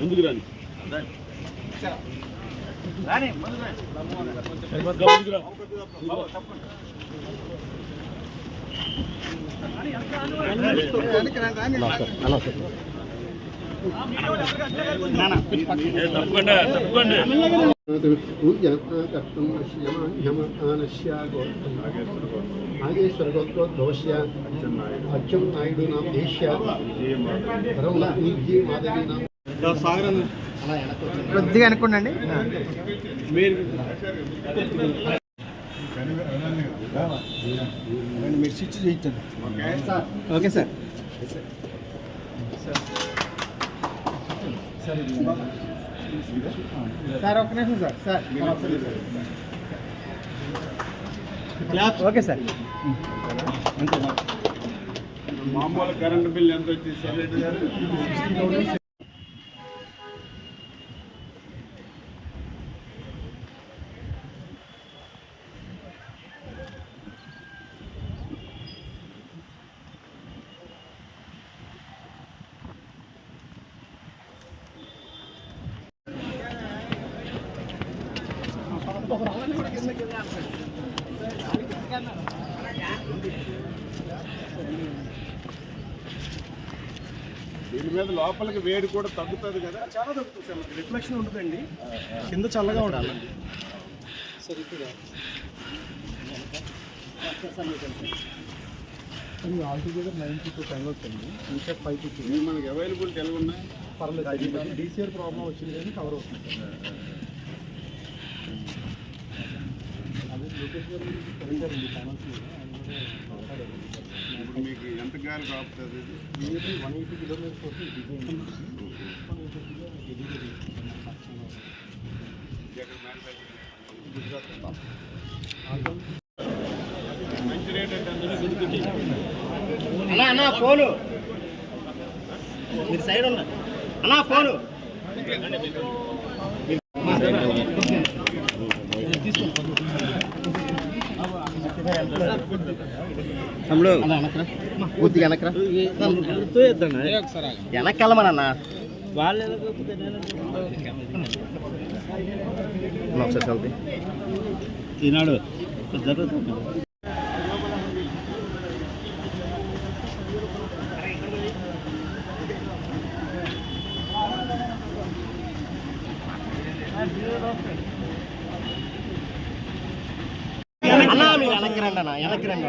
ఎందుకు రాని. ముందుకు రా. తప్పకుండా తప్పకుండా నాగేశ్వరగోత్రోద్భవస్య అచ్చెం నాయుడు దేశ్య మాధవీనాం కొద్దిగా అనుకోండి మీరు స్విచ్ చేయించండి ఓకే సార్ సార్ ఒక్క నిమిషం సార్ సార్ ఓకే సార్ మామూలు కరెంట్ బిల్ ఎంత వచ్చింది సెలెక్ట్ దీని మీద లోపలికి వేడి కూడా తగ్గుతుంది కదా? చాలా తగ్గుతుంది సార్ మనకి రిఫ్లెక్షన్ ఉంటుందండి. కింద చల్లగా ఉండాలండి ఆల్టుగెదర్ నైన్టీ టూ టైం వచ్చింది ఇంకా ఫైవ్ టు మనకి అవైలబిలిటీ ఎలా ఉన్నాయి? పర్లేదు డీసీఆర్ ప్రాబ్లం వచ్చింది కానీ కవర్ అవుతుంది అదే లోకేష్ గారు కలిగారండి ఛానల్స్ ఇప్పుడు మీకు ఎంత గాలి కాపుతుంది? వన్ ఎయిటీ కిలోమీటర్స్ వరకు మంచి రేట్ అన్నా అన్నా ఫోను. మీరు సైడ్ ఉన్నా అన్నా ఫోను. తమ్ముడు. పూర్తిగా వెనకరా వెనక్కి వెళ్ళమనన్నా ఒకసారి చల్తే ఈనాడు జరుగుతుంది. అన్నా మీరు వెనక్కి రండి అన్న వెనక్కి రండి.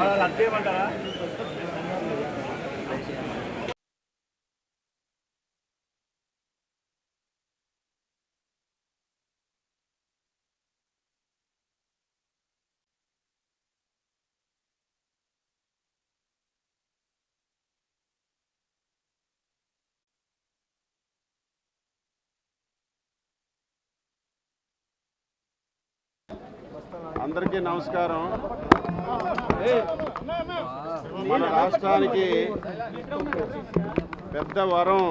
అన్నా అన్నా అందరికీ నమస్కారం. మన రాష్ట్రానికి పెద్ద వరం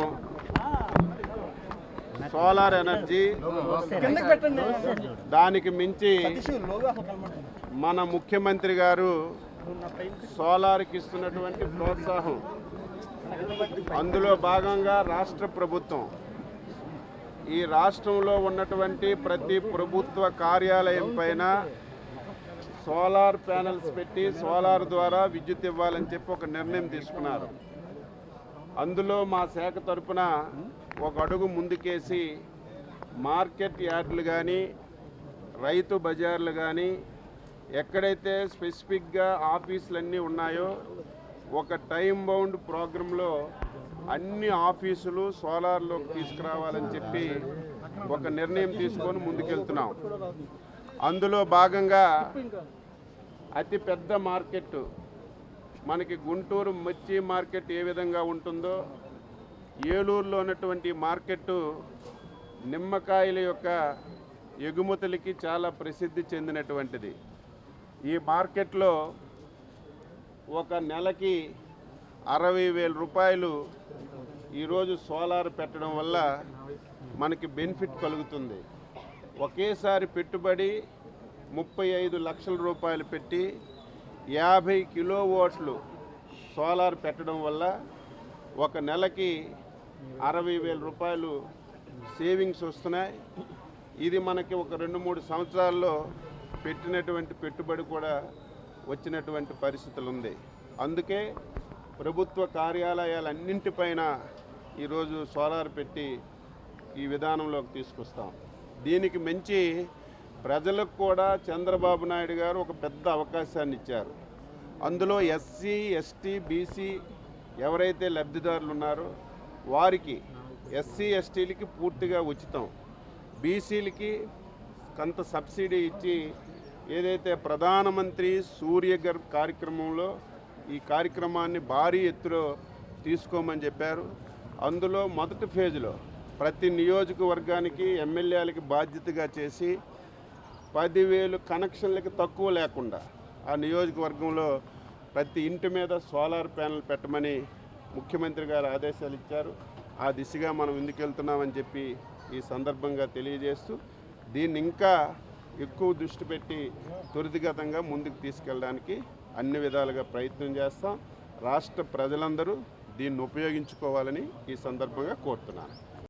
సోలార్ ఎనర్జీ. దానికి మించి మన ముఖ్యమంత్రి గారు సోలార్కి ఇస్తున్నటువంటి ప్రోత్సాహం. అందులో భాగంగా రాష్ట్ర ప్రభుత్వం. ఈ రాష్ట్రంలో ఉన్నటువంటి ప్రతి ప్రభుత్వ కార్యాలయం పైన సోలార్ ప్యానెల్స్ పెట్టి సోలార్ ద్వారా విద్యుత్ ఇవ్వాలని చెప్పి ఒక నిర్ణయం తీసుకున్నారు. అందులో మా శాఖ తరపున ఒక అడుగు ముందుకేసి మార్కెట్ యార్డులు కానీ రైతు బజార్లు కానీ ఎక్కడైతే స్పెసిఫిక్గా ఆఫీసులన్నీ ఉన్నాయో ఒక టైం బౌండ్ ప్రోగ్రాంలో అన్ని ఆఫీసులు సోలార్లోకి తీసుకురావాలని చెప్పి ఒక నిర్ణయం తీసుకొని ముందుకెళ్తున్నాం. అందులో భాగంగా అతి పెద్ద మార్కెట్ మనకి గుంటూరు మిర్చి మార్కెట్ ఏ విధంగా ఉంటుందో ఏలూరులో ఉన్నటువంటి మార్కెట్ నిమ్మకాయల యొక్క ఎగుమతులకి చాలా ప్రసిద్ధి చెందినటువంటిది. ఈ మార్కెట్లో ఒక నెలకి అరవై వేల రూపాయలు ఈరోజు సోలార్ పెట్టడం వల్ల మనకి బెనిఫిట్ కలుగుతుంది. ఒకేసారి పెట్టుబడి ముప్పై ఐదు లక్షల రూపాయలు పెట్టి యాభై కిలో ఓట్లు సోలార్ పెట్టడం వల్ల ఒక నెలకి అరవై వేల రూపాయలు సేవింగ్స్ వస్తున్నాయి. ఇది మనకి ఒక రెండు మూడు సంవత్సరాల్లో పెట్టినటువంటి పెట్టుబడి కూడా వచ్చినటువంటి పరిస్థితులు ఉంది అందుకే ప్రభుత్వ కార్యాలయాలన్నింటిపైన ఈరోజు సోలార్ పెట్టి ఈ విధానంలోకి తీసుకొస్తాం. దీనికి మించి ప్రజలకు కూడా చంద్రబాబు నాయుడు గారు ఒక పెద్ద అవకాశాన్ని ఇచ్చారు. అందులో ఎస్సీ ఎస్టీ బీసీ ఎవరైతే లబ్ధిదారులు ఉన్నారో వారికి ఎస్సీ ఎస్టీలకి పూర్తిగా ఉచితం. బీసీలకి కొంత సబ్సిడీ ఇచ్చి ఏదైతే ప్రధానమంత్రి సూర్యగర్ కార్యక్రమంలో ఈ కార్యక్రమాన్ని భారీ ఎత్తులో తీసుకోమని చెప్పారు. అందులో మొదటి ఫేజ్లో ప్రతి నియోజకవర్గానికి ఎమ్మెల్యేలకి బాధ్యతగా చేసి పదివేలు కనెక్షన్లకి తక్కువ లేకుండా ఆ నియోజకవర్గంలో ప్రతి ఇంటి మీద సోలార్ ప్యానెల్ పెట్టమని ముఖ్యమంత్రి గారు ఆదేశాలు ఇచ్చారు. ఆ దిశగా మనం ముందుకెళ్తున్నామని చెప్పి ఈ సందర్భంగా తెలియజేస్తూ దీన్ని ఇంకా ఎక్కువ దృష్టి పెట్టి త్వరితగతంగా ముందుకు తీసుకెళ్ళడానికి అన్ని విధాలుగా ప్రయత్నం చేస్తాం. రాష్ట్ర ప్రజలందరూ దీన్ని ఉపయోగించుకోవాలని ఈ సందర్భంగా కోరుతున్నాను.